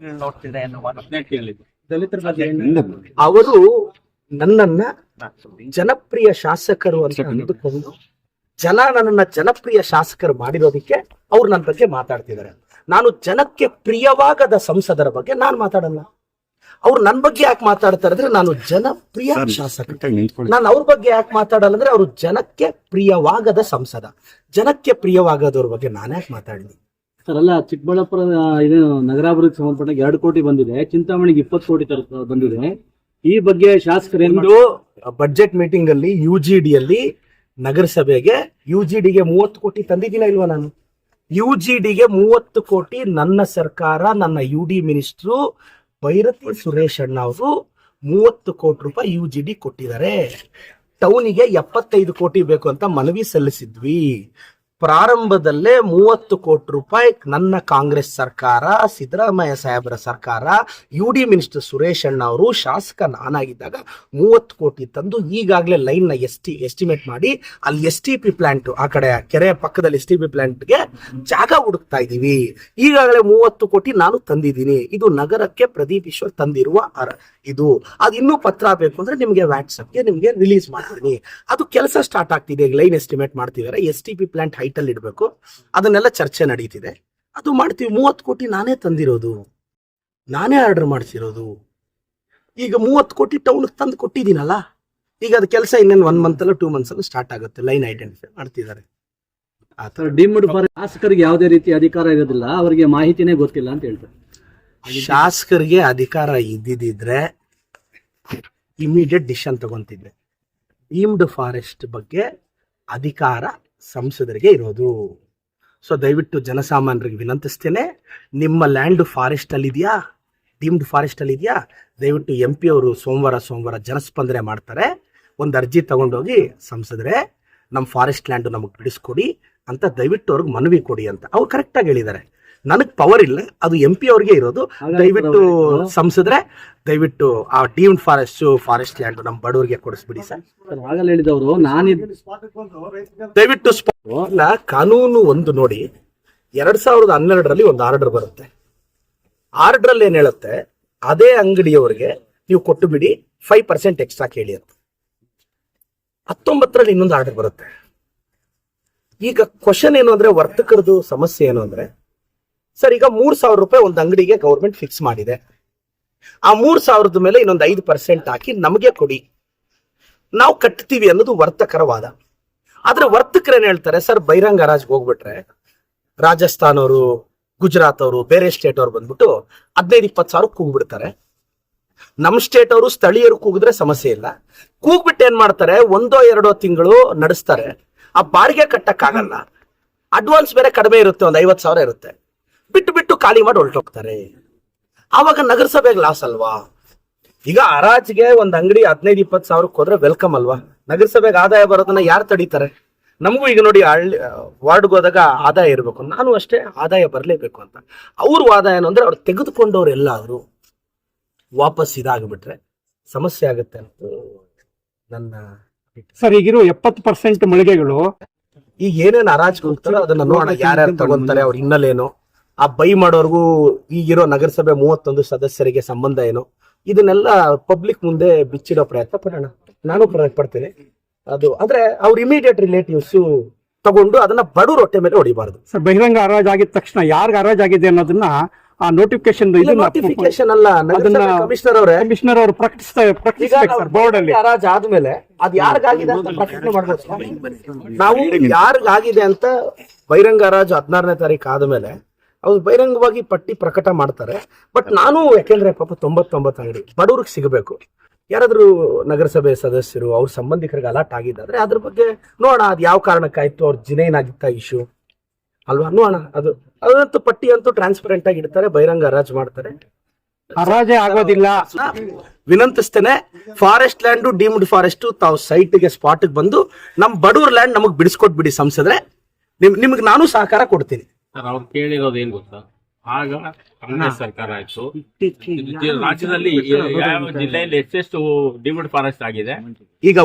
ನೋಡ್ತಿದ್ರೆ ಅವರು ನನ್ನನ್ನ ಜನಪ್ರಿಯ ಶಾಸಕರು ಅಂತ ಅಂದುಕೊಂಡು ಜನ ನನ್ನನ್ನ ಜನಪ್ರಿಯ ಶಾಸಕರು ಮಾಡಿರೋದಕ್ಕೆ ಅವ್ರು ನನ್ನ ಬಗ್ಗೆ ಮಾತಾಡ್ತಿದ್ದಾರೆ. ನಾನು ಜನಕ್ಕೆ ಪ್ರಿಯವಾಗದ ಸಂಸದರ ಬಗ್ಗೆ ನಾನು ಮಾತಾಡಲ್ಲ. ಅವ್ರು ನನ್ನ ಬಗ್ಗೆ ಯಾಕೆ ಮಾತಾಡ್ತಾರೆ ಅಂದ್ರೆ ನಾನು ಜನಪ್ರಿಯ ಶಾಸಕ ನಾನು ಅವ್ರ ಬಗ್ಗೆ ಯಾಕೆ ಮಾತಾಡಲ್ಲ ಅಂದ್ರೆ ಅವರು ಜನಕ್ಕೆ ಪ್ರಿಯವಾಗದ ಸಂಸದ. ಜನಕ್ಕೆ ಪ್ರಿಯವಾಗದವ್ರ ಬಗ್ಗೆ ನಾನು ಯಾಕೆ ಮಾತಾಡಲಿ? ಸರ್, ಅಲ್ಲ, ಚಿಕ್ಕಬಳ್ಳಾಪುರ ಇದು ನಗರಾಭಿವೃದ್ಧಿ ಸಂಬಂಧಪಟ್ಟ ಎರಡು ಕೋಟಿ ಬಂದಿದೆ. ಚಿಂತಾಮಣಿಗೆ ಇಪ್ಪತ್ತು ಕೋಟಿ ತರ ಬಂದಿದೆ. ಈ ಬಗ್ಗೆ ಶಾಸಕರು ಬಜೆಟ್ ಒಂದು ಬಡ್ಜೆಟ್ ಮೀಟಿಂಗ್ ಅಲ್ಲಿ ಯು ಜಿ ಡಿ ಅಲ್ಲಿ, ನಗರಸಭೆಗೆ ಯು ಜಿ ಡಿಗೆ ಮೂವತ್ತು ಕೋಟಿ ತಂದಿದ್ದೀನ ಇಲ್ವಾ ನಾನು? ಯು ಜಿ ಡಿಗೆ ಮೂವತ್ತು ಕೋಟಿ ನನ್ನ ಸರ್ಕಾರ, ನನ್ನ U D minister Byrathi Suresh ಅಣ್ಣ ಅವರು ಮೂವತ್ತು ಕೋಟಿ ರೂಪಾಯಿ ಯು ಜಿ ಡಿ ಕೊಟ್ಟಿದ್ದಾರೆ. ಟೌನಿಗೆ ಎಪ್ಪತ್ತೈದು ಕೋಟಿ ಬೇಕು ಅಂತ ಮನವಿ ಸಲ್ಲಿಸಿದ್ವಿ. ಪ್ರಾರಂಭದಲ್ಲೇ ಮೂವತ್ತು ಕೋಟಿ ರೂಪಾಯಿ ನನ್ನ ಕಾಂಗ್ರೆಸ್ ಸರ್ಕಾರ, ಸಿದ್ದರಾಮಯ್ಯ ಸಾಹೇಬರ ಸರ್ಕಾರ ಯು ಡಿ ಮಿನಿಸ್ಟರ್ ಸುರೇಶ್ ಅಣ್ಣ ಅವರು ಶಾಸಕ ನಾನಾಗಿದ್ದಾಗ ಮೂವತ್ತು ಕೋಟಿ ತಂದು ಈಗಾಗಲೇ ಲೈನ್ನ ಎಸ್ಟಿ ಎಸ್ಟಿಮೇಟ್ ಮಾಡಿ ಅಲ್ಲಿ ಎಸ್ ಟಿ ಪಿ ಪ್ಲಾಂಟ್ ಆ ಕಡೆ, ಕೆರೆ ಪಕ್ಕದಲ್ಲಿ ಎಸ್ ಟಿ ಪಿ ಪ್ಲಾಂಟ್ಗೆ ಜಾಗ ಹುಡುಕ್ತಾ ಇದ್ದೀವಿ. ಈಗಾಗಲೇ ಮೂವತ್ತು ಕೋಟಿ ನಾನು ತಂದಿದ್ದೀನಿ. ಇದು ನಗರಕ್ಕೆ ಪ್ರದೀಪ್ ಈಶ್ವರ್ ತಂದಿರುವ ಅರ ಇದು. ಅದು ಇನ್ನೂ ಪತ್ರ ಬೇಕು ಅಂದ್ರೆ ನಿಮಗೆ ವ್ಯಾಟ್ಸಪ್ಗೆ ನಿಮಗೆ ರಿಲೀಸ್ ಮಾಡ್ತೀನಿ. ಅದು ಕೆಲಸ ಸ್ಟಾರ್ಟ್ ಆಗ್ತಿದೆ. ಲೈನ್ ಎಸ್ಟಿಮೇಟ್ ಮಾಡ್ತಿದ್ದಾರೆ. S T P plant height ಅಲ್ಲಿ ಇಡಬೇಕು. ಅದನ್ನೆಲ್ಲ ಚರ್ಚೆ ನಡೀತಿದೆ. ಅದು ಮಾಡ್ತೀವಿ. ಮೂವತ್ತು ಕೋಟಿ ನಾನೇ ತಂದಿರೋದು. ನಾನೇ ಆರ್ಡರ್ ಮಾಡಿಸಿರೋದು. ಈಗ ಮೂವತ್ತು ಕೋಟಿ ಟೌನ್ ತಂದು ಕೊಟ್ಟಿದ್ದೀನಲ್ಲ ಈಗ ಅದು ಕೆಲಸ ಇನ್ನೇನು ಒನ್ ಮಂತ್ ಅಲ್ಲ ಟೂ ಮಂತ್ಸ್ ಅಲ್ಲೂ ಸ್ಟಾರ್ಟ್ ಆಗುತ್ತೆ. ಲೈನ್ ಐಡೆಂಟಿಫೈ ಮಾಡ್ತಿದ್ದಾರೆ. ಆ ಥರ ಡಿಮ್ಡ್ ಶಾಸಕರಿಗೆ ಯಾವುದೇ ರೀತಿ ಅಧಿಕಾರ ಇರೋದಿಲ್ಲ. ಅವರಿಗೆ ಮಾಹಿತಿನೇ ಗೊತ್ತಿಲ್ಲ ಅಂತ ಹೇಳ್ತಾರೆ. ಶಾಸಕರಿಗೆ ಅಧಿಕಾರ ಇದ್ದಿದ್ರೆ ಇಮಿಡಿಯೇಟ್ ಡಿಸಿಷನ್ ತಗೊಂತಿದ್ದೆ. ಡೀಮ್ಡ್ ಫಾರೆಸ್ಟ್ ಬಗ್ಗೆ ಅಧಿಕಾರ ಸಂಸದರಿಗೆ ಇರೋದು. ಸೊ ದಯವಿಟ್ಟು ಜನಸಾಮಾನ್ಯರಿಗೆ ವಿನಂತಿಸ್ತೇನೆ. ನಿಮ್ಮ ಲ್ಯಾಂಡ್ ಫಾರೆಸ್ಟ್ ಅಲ್ಲಿ ಇದೆಯಾ? ಡೀಮ್ಡ್ ಫಾರೆಸ್ಟ್ ಅಲ್ಲಿ ಇದೆಯಾ? ದಯವಿಟ್ಟು ಎಂ ಪಿ ಅವರು ಸೋಮವಾರ ಸೋಮವಾರ ಜನಸ್ಪಂದನೆ ಮಾಡ್ತಾರೆ. ಒಂದು ಅರ್ಜಿ ತಗೊಂಡೋಗಿ ಸಂಸದರೇ, ನಮ್ಮ ಫಾರೆಸ್ಟ್ ಲ್ಯಾಂಡ್ ನಮಗೆ ಬಿಡಿಸ್ಕೊಡಿ ಅಂತ ದಯವಿಟ್ಟು ಅವ್ರಿಗೆ ಮನವಿ ಕೊಡಿ ಅಂತ. ಅವ್ರು ಕರೆಕ್ಟಾಗಿ ಹೇಳಿದ್ದಾರೆ. ನನಗೆ ಪವರ್ ಇಲ್ಲ ಅದು ಎಂ ಪಿ ಅವ್ರಿಗೆ ಇರೋದು. ದಯವಿಟ್ಟು ಸಂಸದ್ರೆ ದಯವಿಟ್ಟು ಆ ಟೀಮ್ ಫಾರೆಸ್ಟ್ ಫಾರೆಸ್ಟ್ ಲ್ಯಾಂಡ್ ನಮ್ಮ ಬಡವರಿಗೆ ಕೊಡಿಸ್ಬಿಡಿ ಸರ್. ಆಗಲ್ಲ ಹೇಳಿದವರು ನಾನಿದ್ ದಯವಿಟ್ಟು ಸ್ಪಾಟ್ ಕಾನೂನು ಒಂದು ನೋಡಿ ಎರಡ್ ಸಾವಿರದ ಹನ್ನೆರಡರಲ್ಲಿ ಒಂದು ಆರ್ಡರ್ ಬರುತ್ತೆ. ಆರ್ಡರ್ ಅಲ್ಲಿ ಏನ್ ಹೇಳುತ್ತೆ ಅದೇ ಅಂಗಡಿಯವರಿಗೆ ನೀವು ಕೊಟ್ಟು ಬಿಡಿ ಫೈವ್ ಪರ್ಸೆಂಟ್ ಎಕ್ಸ್ಟ್ರಾ ಕೇಳಿ ಅಂತ. ಹತ್ತೊಂಬತ್ತರಲ್ಲಿ ಇನ್ನೊಂದು ಆರ್ಡರ್ ಬರುತ್ತೆ. ಈಗ ಕ್ವಶನ್ ಏನು ಅಂದ್ರೆ ವರ್ತಕರದು ಸಮಸ್ಯೆ ಏನು ಅಂದ್ರೆ ಸರ್, ಈಗ ಮೂರ್ ಸಾವಿರ ರೂಪಾಯಿ ಒಂದು ಅಂಗಡಿಗೆ ಗೌರ್ಮೆಂಟ್ ಫಿಕ್ಸ್ ಮಾಡಿದೆ. ಆ ಮೂರ್ ಸಾವಿರದ ಮೇಲೆ ಇನ್ನೊಂದು ಐದು ಪರ್ಸೆಂಟ್ ಹಾಕಿ ನಮಗೆ ಕೊಡಿ. ನಾವು ಕಟ್ತೀವಿ ಅನ್ನೋದು ವರ್ತಕರ ವಾದ ಆದ್ರೆ ಏನ್ ಹೇಳ್ತಾರೆ, ಸರ್, ಬೈರಂಗ ರಾಜ್ಗೆ ಹೋಗ್ಬಿಟ್ರೆ, ರಾಜಸ್ಥಾನ್ ಅವರು, ಗುಜರಾತ್ ಅವರು, ಬೇರೆ ಸ್ಟೇಟ್ ಅವ್ರು ಬಂದ್ಬಿಟ್ಟು ಹದಿನೈದು, ಇಪ್ಪತ್ತು ಸಾವಿರ ಕೂಗ್ಬಿಡ್ತಾರೆ. ನಮ್ಮ ಸ್ಟೇಟ್ ಅವರು ಸ್ಥಳೀಯರು ಕೂಗಿದ್ರೆ ಸಮಸ್ಯೆ ಇಲ್ಲ. ಕೂಗ್ಬಿಟ್ಟು ಏನ್ ಮಾಡ್ತಾರೆ, ಒಂದೋ ಎರಡೋ ತಿಂಗಳು ನಡೆಸ್ತಾರೆ. ಆ ಬಾಡಿಗೆ ಕಟ್ಟಕ್ಕಾಗಲ್ಲ. ಅಡ್ವಾನ್ಸ್ ಬೇರೆ ಕಡಿಮೆ ಇರುತ್ತೆ, ಒಂದು ಐವತ್ತು ಸಾವಿರ ಇರುತ್ತೆ. ಖಾಲಿ ಮಾಡಿ ಹೊರಟೋಗ್ತಾರೆ. ಆವಾಗ ನಗರಸಭೆಗೆ ಲಾಸ್ ಅಲ್ವಾ? ಈಗ ಹರಾಜಿಗೆ ಒಂದ್ ಅಂಗಡಿ ಹದಿನೈದು ಇಪ್ಪತ್ತು ಸಾವಿರಕ್ಕೆ ಹೋದ್ರೆ ವೆಲ್ಕಮ್ ಅಲ್ವಾ? ನಗರಸಭೆಗೆ ಆದಾಯ ಬರೋದನ್ನ ಯಾರು ತಡೀತಾರೆ? ನಮಗೂ ಈಗ ನೋಡಿ ಹಳ್ಳಿ ವಾರ್ಡ್ಗೆ ಹೋದಾಗ ಆದಾಯ ಇರಬೇಕು. ನಾನು ಅಷ್ಟೇ ಆದಾಯ ಬರಲೇಬೇಕು ಅಂತ. ಅವ್ರ ವಾದ ಏನು ಅಂದ್ರೆ ಅವ್ರು ತೆಗೆದುಕೊಂಡವ್ರು ಎಲ್ಲಾದ್ರು ವಾಪಸ್ ಇದಾಗ್ಬಿಟ್ರೆ ಸಮಸ್ಯೆ ಆಗುತ್ತೆ ಅಂತ ನನ್ನ ಸರ್ ಈಗಿರೋ ಎಪ್ಪತ್ತು ಪರ್ಸೆಂಟ್ ಮಳಿಗೆಗಳು ಈಗ ಏನೇನು ಅರಾಜ್ ಹೋಗ್ತಾರೋ ಅದನ್ನ ನೋಡೋಣ. ಯಾರ್ಯಾರು ತಗೊಂತಾರೆ ಅವ್ರ ಹಿನ್ನೆಲೆ ಏನು ಆ ಬೈ ಮಾಡೋರ್ಗೂ ಈಗಿರೋ ನಗರಸಭೆ ಮೂವತ್ತೊಂದು ಸದಸ್ಯರಿಗೆ ಸಂಬಂಧ ಏನು? ಇದನ್ನೆಲ್ಲ ಪಬ್ಲಿಕ್ ಮುಂದೆ ಬಿಚ್ಚಿಡೋ ಪ್ರಯತ್ನ ಪಡೋಣ. ನಾನು ಪ್ರಯತ್ನ ಪಡ್ತೇನೆ. ಅದು ಅಂದ್ರೆ ಅವ್ರ ಇಮಿಡಿಯೇಟ್ ರಿಲೇಟಿವ್ಸ್ ತಗೊಂಡು ಅದನ್ನ ಬಡ ರೊಟ್ಟೆ ಮೇಲೆ ಹೊಡಿಬಾರ್ದು. ಸರ್ ಬಹಿರಂಗ ಹರಾಜ್ ಆಗಿದ ತಕ್ಷಣ ಯಾರ್ಗ ಹರಾಜ್ ಆಗಿದೆ ಅನ್ನೋದನ್ನ ಆ ನೋಟಿಫಿಕೇಶನ್ ನೋಟಿಫಿಕೇಶನ್ ಅಲ್ಲ. ಅದನ್ನ- ಕಮಿಷನರ್ ಅವರೇ. ಕಮಿಷನರ್ ಅವರು ಪ್ರಕಟಿಸ್ತಾ ಈಗ ಪ್ರಕಟಿಸ್ಬೇಕು ಸರ್ ಬೋರ್ಡ್ ಅಲ್ಲಿ. ಹರಾಜ್ ಆದ್ಮೇಲೆ ಅದ್ ಯಾರಿಗಾಗಿದೆ ಅಂತ ಪ್ರಕಟಣೆ ಮಾಡ್ಬೇಕು ನಾವು ಯಾರಿಗಾಗಿದೆ ಅಂತ ಬಹಿರಂಗ ಹರಾಜು ಹದಿನಾರನೇ ತಾರೀಕು ಆದ್ಮೇಲೆ ಅವ್ರು ಬಹಿರಂಗವಾಗಿ ಪಟ್ಟಿ ಪ್ರಕಟ ಮಾಡ್ತಾರೆ. ಬಟ್ ನಾನು ಯಾಕೆಂದ್ರೆ ಪಾಪ ತೊಂಬತ್ತೊಂಬತ್ತು ಅಂಗಡಿ ಬಡವ್ರಿಗೆ ಸಿಗಬೇಕು. ಯಾರಾದ್ರೂ ನಗರಸಭೆ ಸದಸ್ಯರು ಅವ್ರ ಸಂಬಂಧಿಕರಿಗೆ ಅಲರ್ಟ್ ಆಗಿದ್ದಾದ್ರೆ ಅದ್ರ ಬಗ್ಗೆ ನೋಡೋಣ ಅದು ಯಾವ ಕಾರಣಕ್ಕಾಯ್ತು ಅವ್ರ ಜಿನೇನಾಗಿತ್ತ ಇಶ್ಯೂ ಅಲ್ವಾ? ನೋಡೋಣ ಅದು ಅದಂತೂ ಪಟ್ಟಿ ಅಂತೂ ಟ್ರಾನ್ಸ್ಪರೆಂಟ್ ಆಗಿ ಇಡ್ತಾರೆ ಬಹಿರಂಗ ಹರಾಜು ಮಾಡ್ತಾರೆ. ಹರಾಜೇ ಆಗೋದಿಲ್ಲ. ವಿನಂತಿಸ್ತೇನೆ ಫಾರೆಸ್ಟ್ ಲ್ಯಾಂಡ್ ಡೀಮ್ಡ್ ಫಾರೆಸ್ಟ್ ತಾವು ಸೈಟ್ಗೆ ಸ್ಪಾಟ್ಗೆ ಬಂದು ನಮ್ ಬಡವ್ರ ಲ್ಯಾಂಡ್ ನಮಗ್ ಬಿಡಿಸ್ಕೊಟ್ಬಿಡಿ ಸಂಸದ್ರೆ. ನಿಮ್ ನಿಮ್ಗೆ ನಾನು ಸಹಕಾರ ಕೊಡ್ತೀನಿ. ಸರ್ ಅವ್ರು ಕೇಳಿರೋದು ಏನ್ ಗೊತ್ತಾ? ಆಗ ಕಾಂಗ್ರೆಸ್ ಸರ್ಕಾರ ಆಯ್ತು. ರಾಜ್ಯದಲ್ಲಿ ಯಾವ ಜಿಲ್ಲೆಯಲ್ಲಿ ಎಷ್ಟೆಷ್ಟು ಡಿಮಿಡ್ ಫಾರೆಸ್ಟ್ ಆಗಿದೆ? ಈಗ